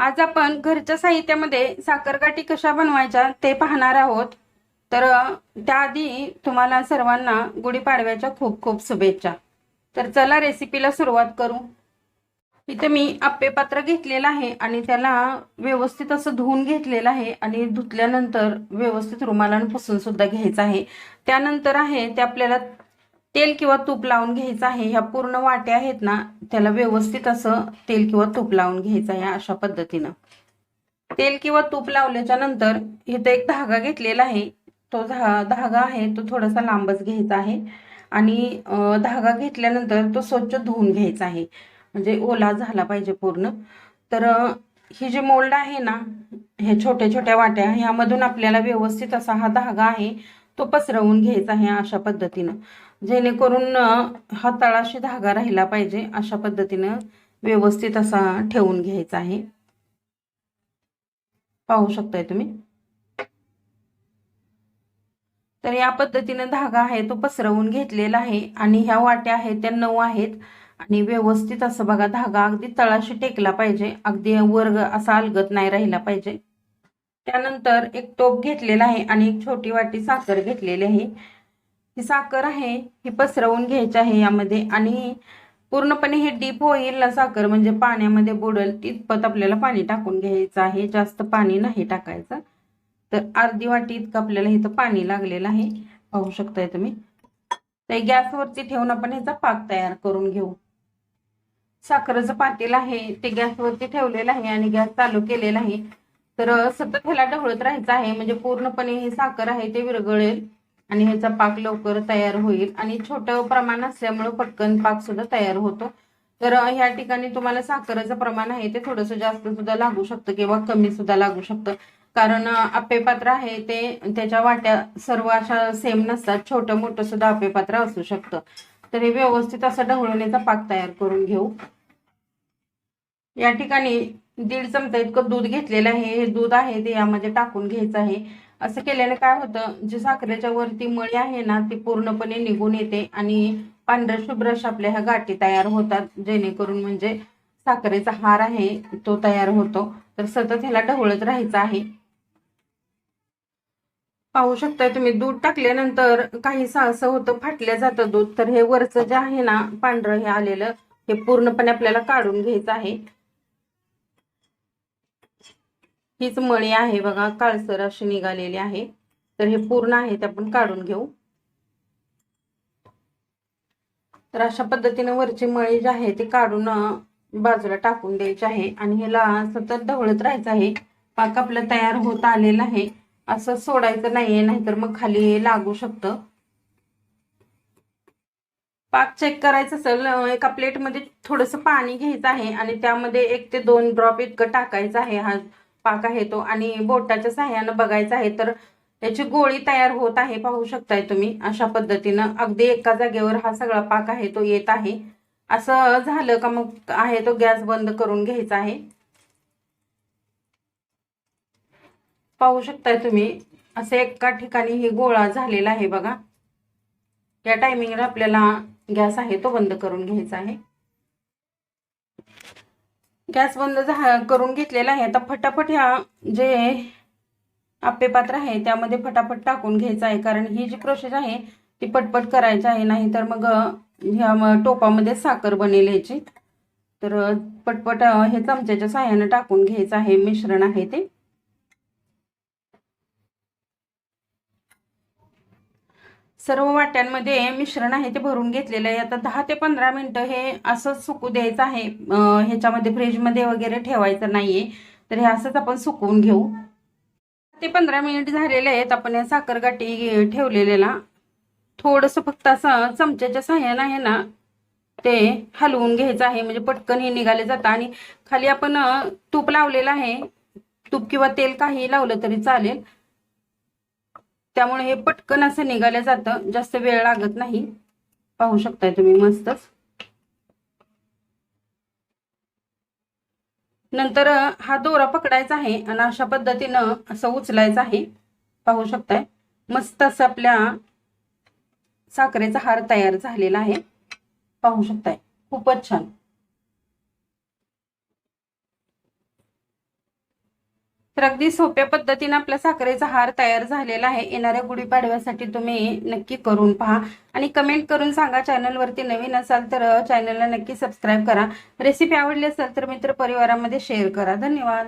आज आपण घरच्या साहित्यामध्ये साखरगाठी कशा बनवायच्या ते पाहणार आहोत. तर त्याआधी तुम्हाला सर्वांना गुढीपाडव्याच्या खूप खूप शुभेच्छा. तर चला रेसिपीला सुरुवात करू. इथे मी आप्पे पात्र घेतलेलं आहे आणि त्याला व्यवस्थित असं धुवून घेतलेलं आहे आणि धुतल्यानंतर व्यवस्थित रुमालानं पुसून सुद्धा घ्यायचं आहे. त्यानंतर आहे ते आपल्याला तेल किंवा तूप लावून घ्यायचं आहे. ह्या पूर्ण वाट्या आहेत ना त्याला व्यवस्थित असं तेल किंवा तूप लावून घ्यायचं आहे अशा पद्धतीनं. तेल किंवा तूप लावल्याच्या नंतर इथं एक धागा घेतलेला आहे. तो धा धागा आहे तो थोडासा लांबच घ्यायचा आहे. आणि धागा घेतल्यानंतर तो स्वच्छ धुवून घ्यायचा आहे. म्हणजे ओला झाला पाहिजे पूर्ण. तर ही जी मोल्ड आहे ना हे छोट्या छोट्या वाट्या ह्यामधून आपल्याला व्यवस्थित असा हा धागा आहे. तो पसरवून घ्यायचा आहे अशा पद्धतीनं. जेणेकरून हाताळाशी हा तळाशी धागा राहिला पाहिजे अशा पद्धतीनं व्यवस्थित असा ठेवून घ्यायचा आहे. पाहू शकताय तुम्ही? तर या पद्धतीनं धागा आहे तो पसरवून घेतलेला आहे आणि ह्या वाट्या आहेत त्या नऊ आहेत. आणि व्यवस्थित असं बघा धागा अगदी तळाशी टेकला पाहिजे अगदी वर्ग असा अलगत नाही राहिला पाहिजे. त्यानंतर एक टोप घेतलेला आहे आणि एक छोटी वाटी साखर घेतलेली आहे. ही साखर आहे ही पसरवून घ्यायची आहे यामध्ये आणि पूर्णपणे हे डीप होईल ना साखर म्हणजे पाण्यामध्ये बुडल तितपत आपल्याला पाणी टाकून घ्यायचं आहे. जास्त पाणी नाही टाकायचं. तर अर्धी वाटी इतकं आपल्याला इथं पाणी लागलेलं आहे. पाहू शकताय तुम्ही? तर गॅसवरती ठेवून आपण ह्याचा पाक तयार करून घेऊ. साखरेचं पातेल आहे ते गॅसवरती ठेवलेलं आहे आणि गॅस चालू केलेला आहे. तर सतत ह्याला ढवळत राहायचं आहे. म्हणजे पूर्णपणे हे साखर आहे ते विरघळेल आणि ह्याचा पाक लवकर तयार होईल. आणि छोटं प्रमाण असल्यामुळे पटकन पाक सुद्धा तयार होतो. तर ह्या ठिकाणी तुम्हाला साखरेचं प्रमाण आहे ते थोडंसं जास्त सुद्धा लागू शकतं किंवा कमी सुद्धा लागू शकतं. कारण अप्पेपात्र आहे ते त्याच्या वाट्या सर्व अशा सेम नसतात. छोटं मोठं सुद्धा अप्पेपात्र असू शकतं. तर हे व्यवस्थित असं ढवळण्याचा पाक तयार करून घेऊ. या ठिकाणी दीड चमचा इतकं दूध घेतलेलं आहे हे दूध आहे ते यामध्ये टाकून घ्यायचं आहे. असं केल्याने काय होतं जे साखरेच्या वरती मळी आहे ना ती पूर्णपणे निघून येते आणि पांढऱ्या शुभ्र अशा आपल्या ह्या गाठी तयार होतात. जेणेकरून म्हणजे साखरेचा हार आहे तो तयार होतो. तर सतत ह्याला ढवळत राहायचं आहे. पाहू शकताय तुम्ही दूध टाकल्यानंतर काही असं होतं फाटल्या जातं दूध. तर हे वरचं जे आहे ना पांढरं हे आलेलं हे पूर्णपणे आपल्याला काढून घ्यायचं आहे. हीच मळी आहे बघा काळसर अशी निघालेली आहे. तर हे पूर्ण आहे ते आपण काढून घेऊ. तर अशा पद्धतीने वरची मळी जी आहे ती काढून बाजूला टाकून द्यायची आहे. आणि ह्याला सतत ढवळत राहायचं आहे. पाक आपलं तयार होत आलेला आहे. असं सोडायचं नाहीये नाहीतर मग खाली लागू शकतं. पाक चेक करायचं असेल एका प्लेटमध्ये थोडंसं पाणी घ्यायचं आहे. आणि त्यामध्ये एक ते दोन ड्रॉप इतकं टाकायचं आहे. हा पाक आहे तो आणि बोटाच्या सहाय्यानं बघायचं आहे तर त्याची गोळी तयार होत आहे पाहू शकताय तुम्ही. अशा पद्धतीनं अगदी एका जागेवर हा सगळा पाक आहे तो येत आहे. असं झालं का मग आहे तो गॅस बंद करून घ्यायचा आहे. पाहू शकताय तुम्ही असं एका ठिकाणी हे गोळा झालेला आहे बघा. या टायमिंगला आपल्याला गॅस आहे तो बंद करून घ्यायचा आहे. गॅस बंद झा करून घेतलेला आहे. आता फटाफट ह्या जे आप्पे पात्र आहे त्यामध्ये फटाफट टाकून घ्यायचं आहे. कारण ही जी प्रोसेस आहे ती पटपट करायची आहे. नाही तर मग ह्या टोपामध्ये साखर बनेल ह्याची तर पटपट हे चमच्याच्या साह्यानं टाकून घ्यायचं आहे. मिश्रण आहे ते. सर्व वाट्यांमध्ये मिश्रण आहे ते भरून घेतलेलं आहे. आता दहा ते पंधरा मिनिटं हे असंच सुकू द्यायचं आहे. ह्याच्यामध्ये फ्रीजमध्ये वगैरे ठेवायचं नाहीये. तर हे असंच आपण सुकवून घेऊ. ते पंधरा मिनिट झालेले आहेत. आपण या साखरगाठी ठेवलेल्याला. थोडंसं फक्त असं चमच्याच्या साह्यानं आहे ना ते हलवून घ्यायचं आहे. म्हणजे पटकन हे निघाले जातं. आणि खाली आपण तूप लावलेलं आहे. तूप किंवा तेल काही लावलं तरी चालेल. त्यामुळे हे पटकन असं निघालं जातं. जास्त वेळ लागत नाही. पाहू शकताय तुम्ही मस्तच नंतर हा दोरा पकडायचा आहे आणि अशा पद्धतीनं असं उचलायचं आहे. पाहू शकताय. मस्त असं आपल्या साखरेचा हार तयार झालेला आहे. पाहू शकताय. खूपच छान. तर अगदी सोप्या पद्धतीने आपला साखरेचा हार तयार झालेला आहे. येणाऱ्या गुढीपाडव्यासाठी तुम्ही नक्की करून पहा. आणि कमेंट करून सांगा. चॅनलवरती नवीन असाल तर चॅनलला नक्की सबस्क्राईब करा. रेसिपी आवडली असेल तर मित्र परिवारामध्ये शेअर करा. धन्यवाद.